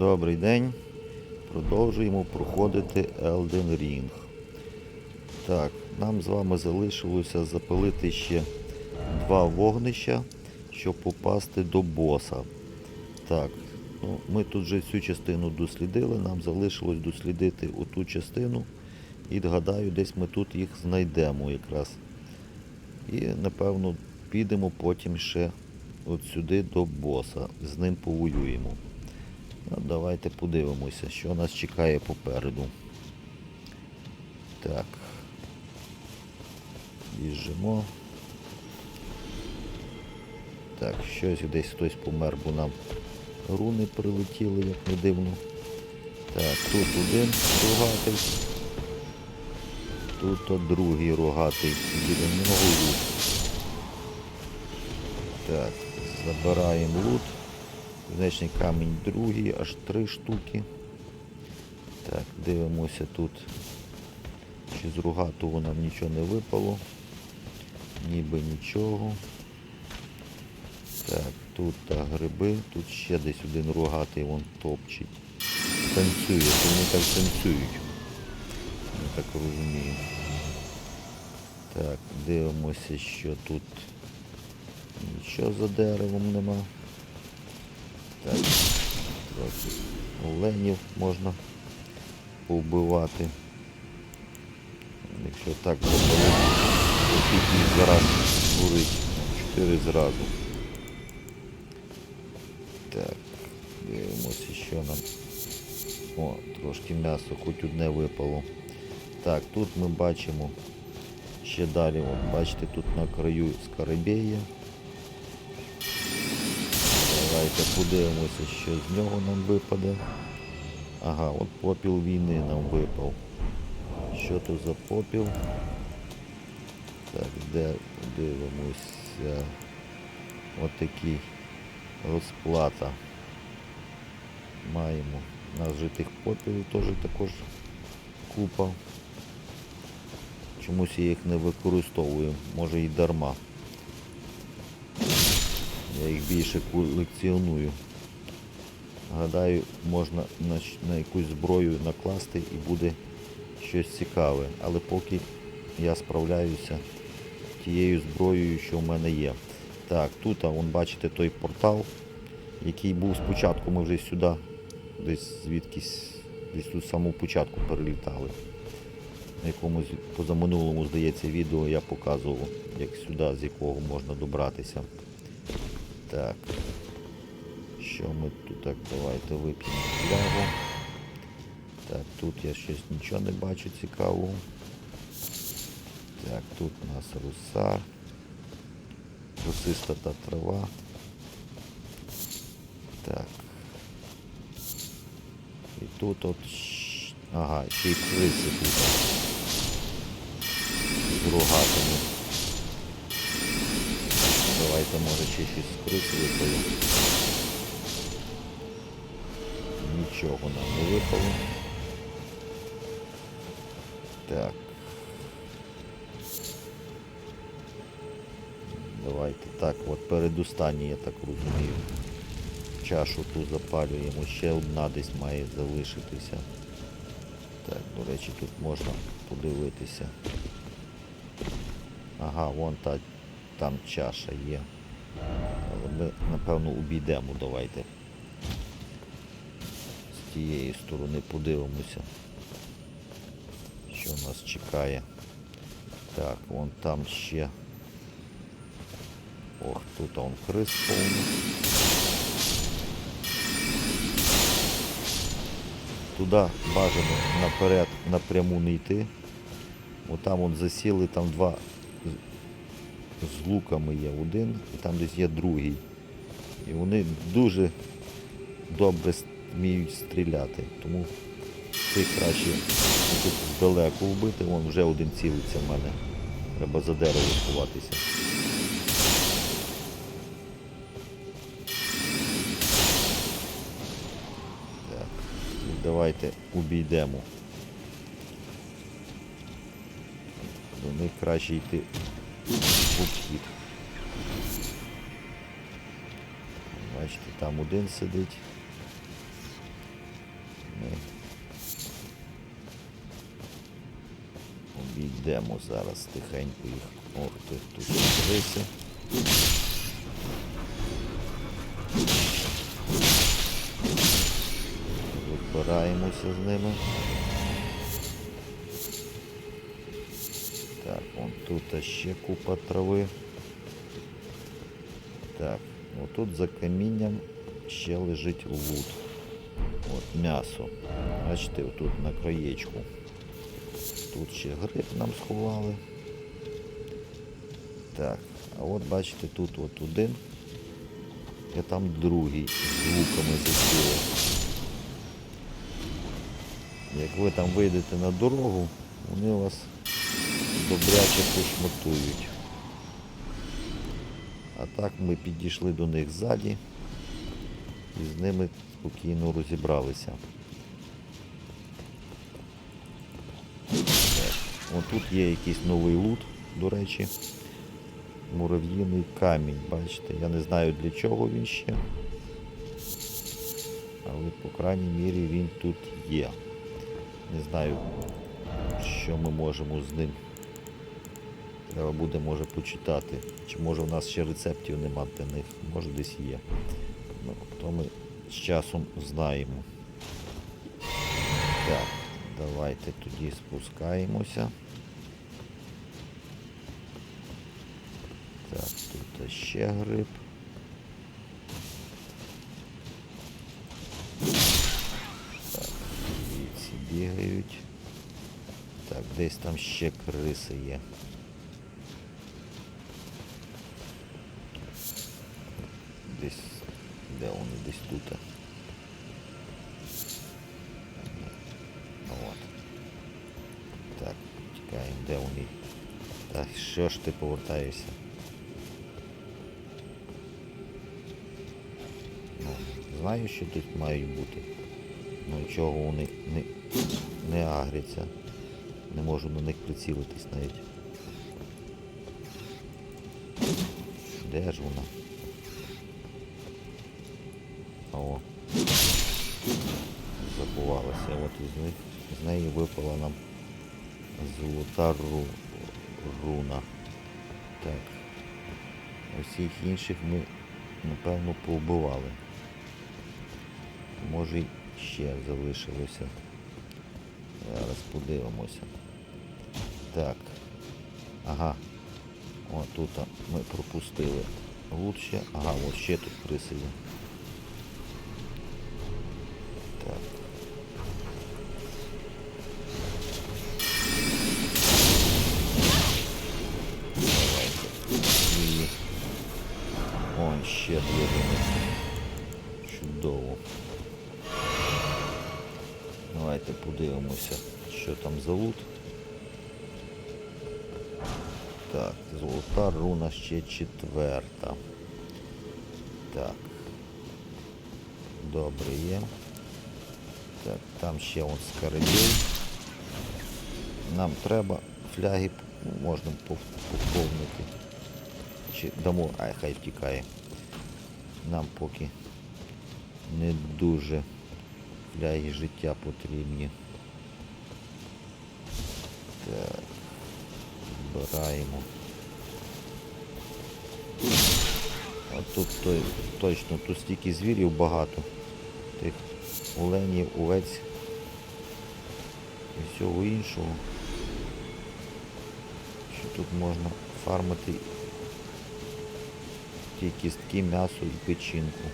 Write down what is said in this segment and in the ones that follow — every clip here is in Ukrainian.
Добрий день. Продовжуємо проходити Elden Ring. Так, нам з вами залишилося запалити ще два вогнища, щоб попасти до боса. Так, ну, ми тут вже цю частину дослідили, нам залишилось дослідити оту частину. І гадаю, десь ми тут їх знайдемо якраз. І напевно підемо потім ще от сюди до боса. З ним повоюємо. Ну, давайте подивимося, що нас чекає попереду. Так. Біжимо. Так, щось десь хтось помер, бо нам руни прилетіли, як не дивно. Так, тут один рогатий. Тут другий рогатий. Біля нього лут. Так, забираємо лут. Значний камінь другий, аж три штуки. Так, дивимося тут. Чи з рогатого нам нічого не випало. Ніби нічого. Так, тут та гриби, тут ще десь один рогатий вон топчить. Танцює, вони так танцюють. Я так розумію. Так, дивимося, що тут нічого за деревом нема. Так, трохи оленів можна повбивати. Якщо так то їх зараз горить. Чотири зразу. Так, дивимося, що нам. О, трошки м'ясо, хоч одне випало. Так, тут ми бачимо ще далі, от, бачите, тут на краю скарабея. Давайте подивимося, що з нього нам випаде. Ага, от попіл війни нам випав. Що то за попіл? Так, де дивимося. От такий розплата. Маємо. У нас же тих попілів теж також купа. Чомусь я їх не використовую, може і дарма. Я їх більше колекціоную. Гадаю, можна на, на якусь зброю накласти і буде щось цікаве. Але поки я справляюся тією зброєю, що в мене є. Так, тут, а, вон бачите той портал, який був спочатку, ми вже сюди, десь звідкись, десь тут з самого початку перелітали. На якомусь позаминулому, здається, відео я показував, як сюди, з якого можна добратися. Так. Що ми тут так, давайте вип'ємо флягу. Так, тут я щось нічого не бачу цікавого. Так, тут у нас руса. Росиста та трава. Так. І тут от. Ага, ще й криси тут. З рогатими. Давайте може ще щось з крис випало. Нічого нам не випало. Так. Давайте так, от передостанній, я так розумію. Чашу ту запалюємо, ще одна десь має залишитися. Так, до речі, тут можна подивитися. Ага, вон та там чаша є. Але ми, напевно, обійдемо, давайте. З тієї сторони подивимося, що нас чекає. Так, вон там ще. Ох, тут он крис повний. Туди бажано наперед напряму не йти. Бо там он засіли, там два з- луками є один, і там десь є другий. І вони дуже добре вміють стріляти. Тому ти краще тут здалеку вбити, вон вже один цілиться в мене. Треба за дерево сховатися. Так, давайте обійдемо. До них краще йти в. Бачите, там один сидить. Обійдемо зараз тихенько їх. Ох ти, тут криси. Розбираємося з ними. Так, вон тут ще купа трави. Так, отут за камінням ще лежить лут. От м'ясо. Бачите, отут на краєчку. Тут ще гриб нам сховали. Так, а от бачите, тут от один, і там другий з луками засіли. Як ви там вийдете на дорогу, вони вас добряче пошматують. А так ми підійшли до них ззаді і з ними спокійно розібралися. Отут є якийсь новий лут, до речі. Мурав'їний камінь, бачите, я не знаю для чого він ще. Але, по крайній мірі, він тут є. Не знаю, що ми можемо з ним. Треба буде, може, почитати. Чи може в нас ще рецептів нема для них. Може десь є. Ну, то ми з часом знаємо. Так, давайте тоді спускаємося. Так, тут ще гриб. Так, бігають. Так, десь там ще криси є. Десь, де вони десь тут. От. Так, тікаємо, де вони. Та що ж ти повертаєшся? Ну, знаю, що тут мають бути. Ну чого вони не, не агряться. Не можу на них прицілитись навіть. Де ж вона? О. Заховалася. От із них з неї випала нам золота ру, руна. Так. Усіх інших ми, напевно, повбивали. Може ще залишилося. Зараз подивимося. Так. Ага. О, тут ми пропустили. Лучше. Ага, от ще тут криси четверта. Так. Добре є. Так, там ще он скарабей. Нам треба фляги ну, можна поповнити. Чи дамо, ай хай втікає. Нам поки не дуже фляги життя потрібні. Так, збираємо. Тут той, точно, тут стільки звірів багато. Тих оленів, овець і всього іншого. Що тут можна фармити ті кістки, м'ясо і печінку.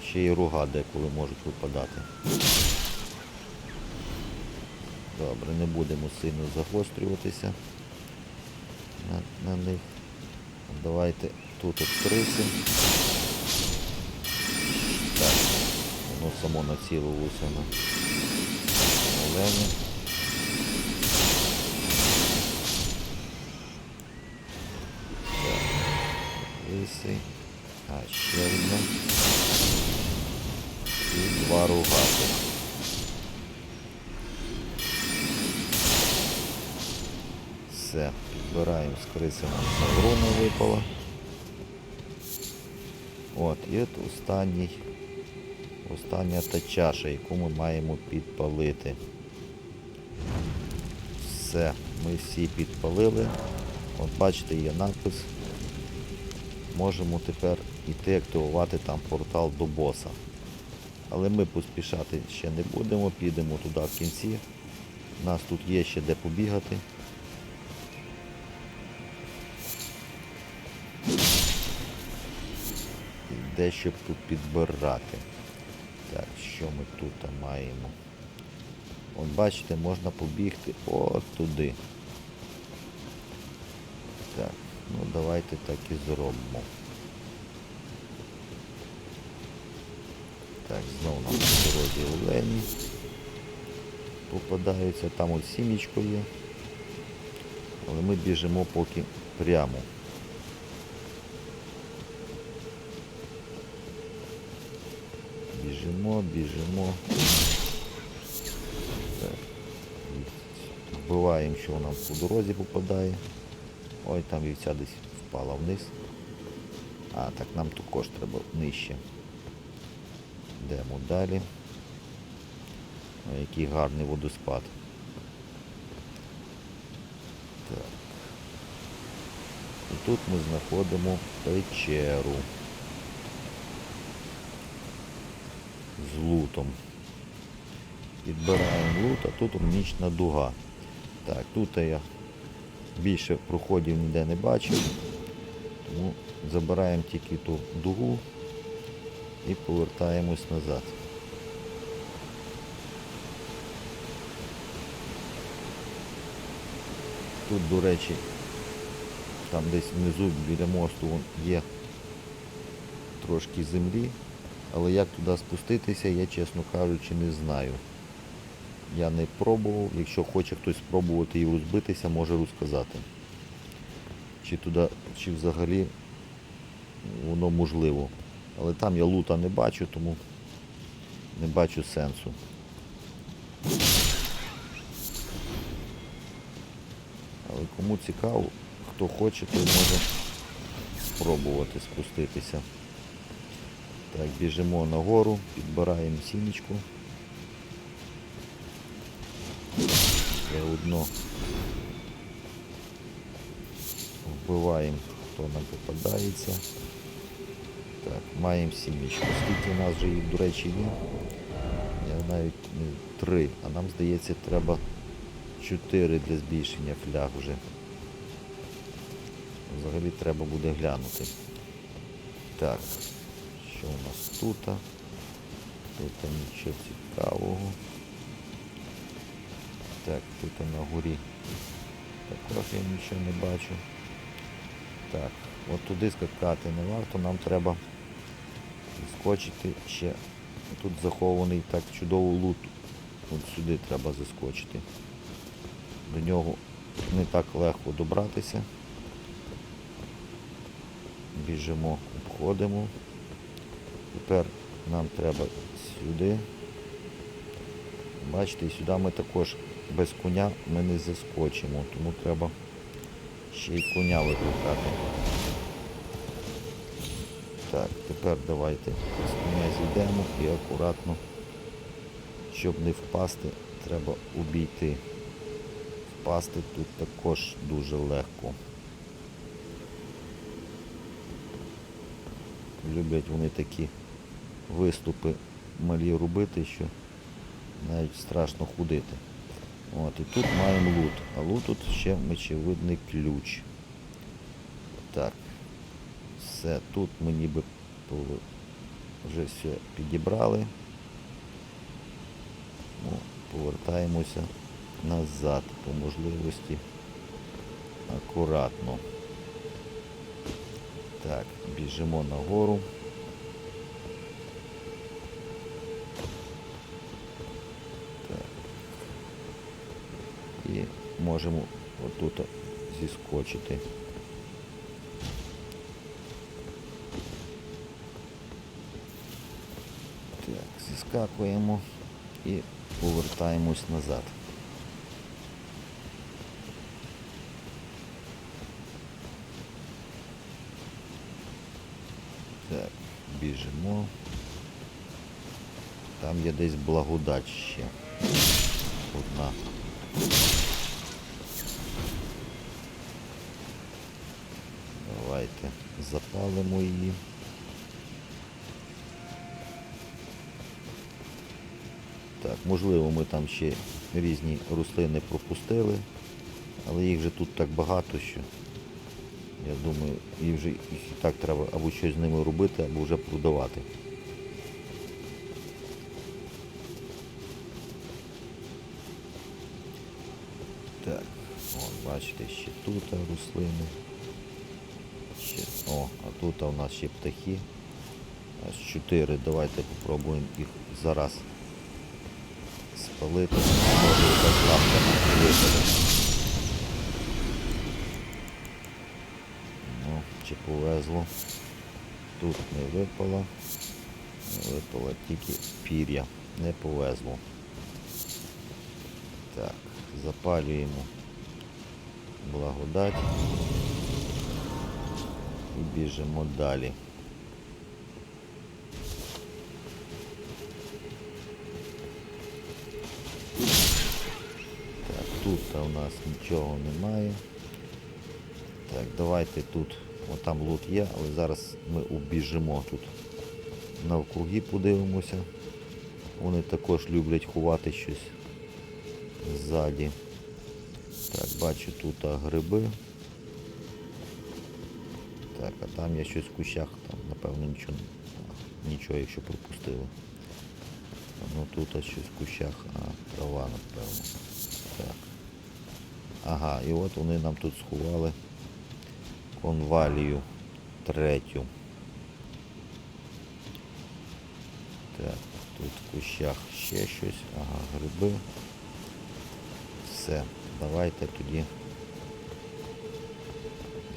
І ще й рога деколи можуть випадати. Добре, не будемо сильно загострюватися на, на них. Давайте тут відкрити. Так, воно само націлилося на оленя. Так, лисий. А, ще одне. І два рогати. Все, підбираємо з криси нам загрона випала. От, і от останній, Остання та чаша, яку ми маємо підпалити. Все, ми всі підпалили. От бачите, є надпис. Можемо тепер іти активувати там портал до боса. Але ми поспішати ще не будемо, підемо туди в кінці. У нас тут є ще де побігати. І дещо тут підбирати. Так, що ми тут маємо? От бачите, можна побігти от туди. Так, ну давайте так і зробимо. Так, знову нам дорозі олені попадаються, там от сімічко є. Але ми біжимо поки прямо. Біжимо, біжимо. Так. Вбиваємо, що нам по дорозі попадає. Ой, там вівця десь впала вниз. А, так нам також треба нижче. Йдемо далі. Ой, який гарний водоспад. Так. І тут ми знаходимо печеру. З лутом. Підбираємо лут, а тут нічна дуга. Так, тут я більше проходів ніде не бачив. Тому забираємо тільки ту дугу і повертаємось назад. Тут, до речі, там десь внизу біля мосту є трошки землі, але як туди спуститися, я, чесно кажучи, не знаю. Я не пробував, якщо хоче хтось спробувати і розбитися, може розказати. Чи туди, чи взагалі воно можливо. Але там я лута не бачу, тому не бачу сенсу. Але кому цікаво, хто хоче, той може спробувати спуститися. Так, біжимо нагору, підбираємо сімечку. Ще одно вбиваємо, хто нам попадається. Так, маємо сімечку. Скільки у нас вже їх, до речі, є? Я навіть три, а нам здається треба чотири для збільшення фляг вже. Взагалі треба буде глянути. Так, що у нас тут? Тут нічого цікавого. Так, тут на горі також я нічого не бачу. Так, от туди скакати не варто, нам треба скочити ще. Тут захований так чудовий лут. От сюди треба заскочити. До нього не так легко добратися. Біжимо, обходимо. Тепер нам треба сюди. Бачите, і сюди ми також без коня ми не заскочимо, тому треба ще й коня викликати. Так, тепер давайте з коня зійдемо і акуратно, щоб не впасти, треба обійти. Впасти тут також дуже легко. Люблять вони такі виступи малі робити, що навіть страшно ходити. От, і тут маємо лут. А лут тут ще мечевидний ключ. Так. Все, тут ми ніби вже все підібрали. Ну, повертаємося назад по можливості. Акуратно. Так, біжимо нагору. Так. І можемо отут зіскочити. Так, зіскакуємо і повертаємось назад. Так, біжимо. Там є десь благодать ще. Одна. Давайте запалимо її. Так, можливо, ми там ще різні рослини пропустили, але їх же тут так багато, що я думаю, їх вже їх і так треба або щось з ними робити, або вже продавати. Так, о, бачите, ще тут рослини. Ще, о, а тут у нас ще птахи. Аж чотири. Давайте попробуємо їх зараз спалити. Може якась лампа нам Ну, повезло. Тут не випало. Не випало тільки пір'я. Не повезло. Так, запалюємо благодать і біжимо далі. Так, тут у нас нічого немає. Так, давайте тут, от там лут є, але зараз ми убіжимо тут. Навкруги подивимося. Вони також люблять ховати щось ззаді. Так, бачу тут гриби. Так, а там я щось в кущах, там, напевно, нічого, нічого, якщо пропустили. Ну тут а щось в кущах, а трава, напевно. Так. Ага, і от вони нам тут сховали конвалію третю. Так, тут в кущах ще щось. Ага, гриби. Все, давайте тоді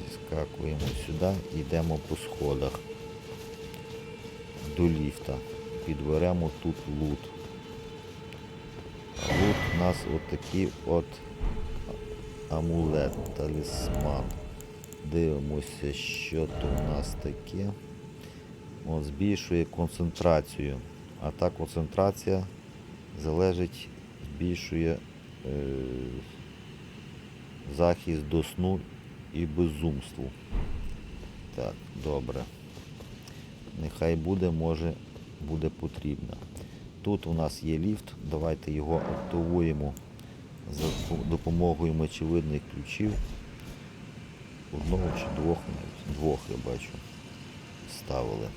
зіскакуємо сюди йдемо по сходах до ліфта. Підберемо тут лут. Лут у нас отакий от амулет, талісман. Дивимося, що то у нас таке. От, збільшує концентрацію. А та концентрація залежить, збільшує е, захист до сну і безумству. Так, добре. Нехай буде, може буде потрібно. Тут у нас є ліфт, давайте його активуємо за допомогою мочевидних ключів. Одного чи двох навіть. Двох я бачу. Ставили.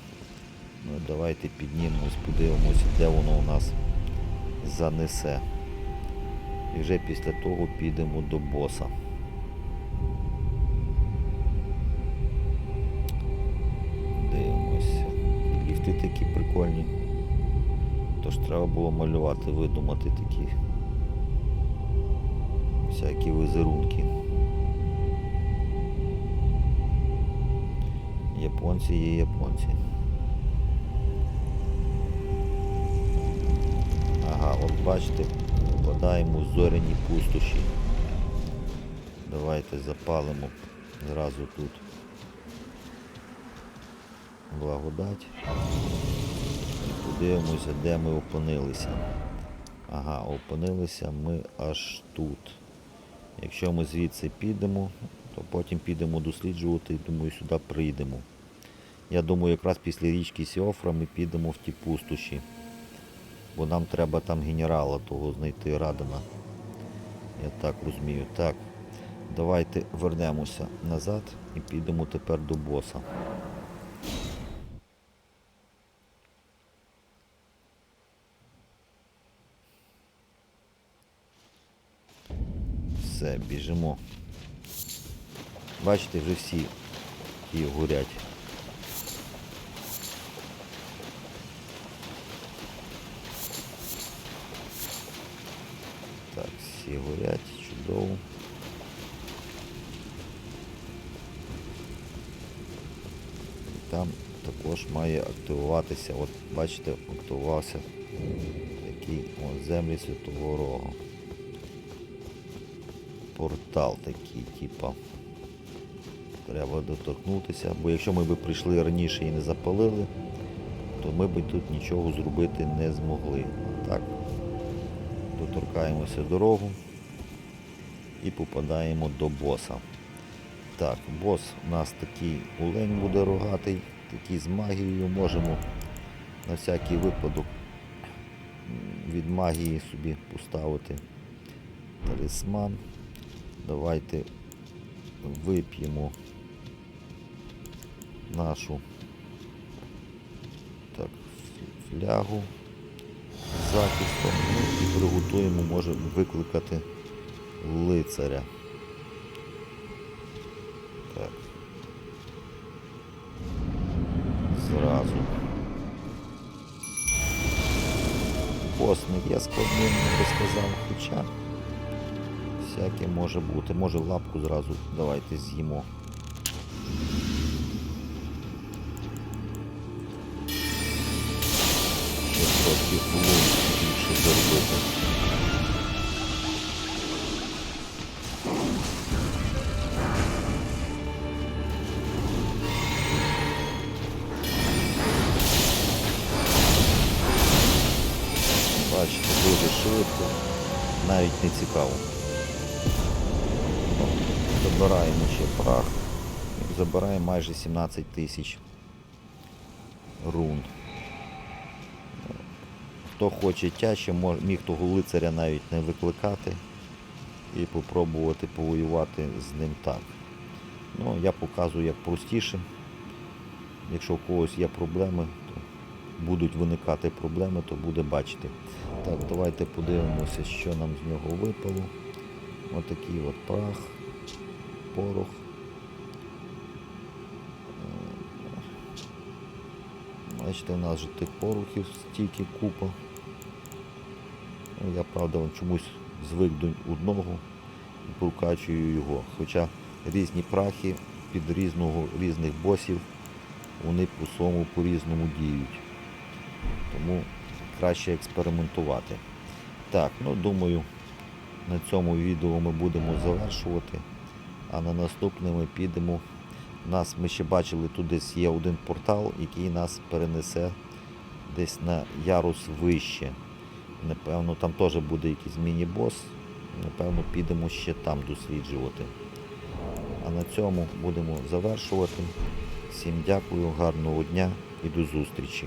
Ну давайте піднімемось, подивимося, де воно у нас занесе. І вже після того підемо до боса. Дивимося. Ліфти такі прикольні. Тож треба було малювати, видумати такі всякі визерунки. Японці є японці. Ага, от бачите, впадаємо в зоряні пустоші. Давайте запалимо зразу тут благодать. І подивимося, де ми опинилися. Ага, опинилися ми аж тут. Якщо ми звідси підемо, то потім підемо досліджувати і думаю, сюди прийдемо. Я думаю, якраз після річки Сіофра ми підемо в ті пустоші. Бо нам треба там генерала того знайти Радена. Я так розумію. Так, давайте вернемося назад і підемо тепер до боса. Все, біжимо. Бачите, вже всі ті горять. Так, всі горять, чудово. Там також має активуватися, от бачите, активувався такий от землі Святого Рогу. Портал такий, типа. Треба доторкнутися, бо якщо ми би прийшли раніше і не запалили, то ми би тут нічого зробити не змогли. Так, доторкаємося дорогу і попадаємо до боса. Так, бос у нас такий олень буде рогатий, такий з магією можемо на всякий випадок від магії собі поставити талісман. Давайте вип'ємо нашу так, флягу з захистом ну, і приготуємо, може викликати лицаря. Так. Зразу. Не є складним, я би сказав, хоча всяке може бути. Може лапку зразу давайте з'їмо. Трошки було більше заробити. Бачите, дуже швидко, навіть не цікаво. Забираємо ще прах. Забираємо майже 17 тисяч рун. Хто хоче тяжче, міг того лицаря навіть не викликати і попробувати повоювати з ним так. Ну, я показую як простіше. Якщо у когось є проблеми, то будуть виникати проблеми, то буде бачити. Так, давайте подивимося, що нам з нього випало. Отакий от прах, порох. Бачите, у нас же тих порохів стільки купа. Ну, Я правда чомусь звик до одного і прокачую його. Хоча різні прахи під різного, різних босів вони по своєму по-різному діють. Тому краще експериментувати. Так, ну думаю, на цьому відео ми будемо завершувати. А на наступне ми підемо. Нас ми ще бачили, тут десь є один портал, який нас перенесе десь на ярус вище. Напевно, там теж буде якийсь міні-бос. Напевно, підемо ще там досліджувати. А на цьому будемо завершувати. Всім дякую, гарного дня і до зустрічі.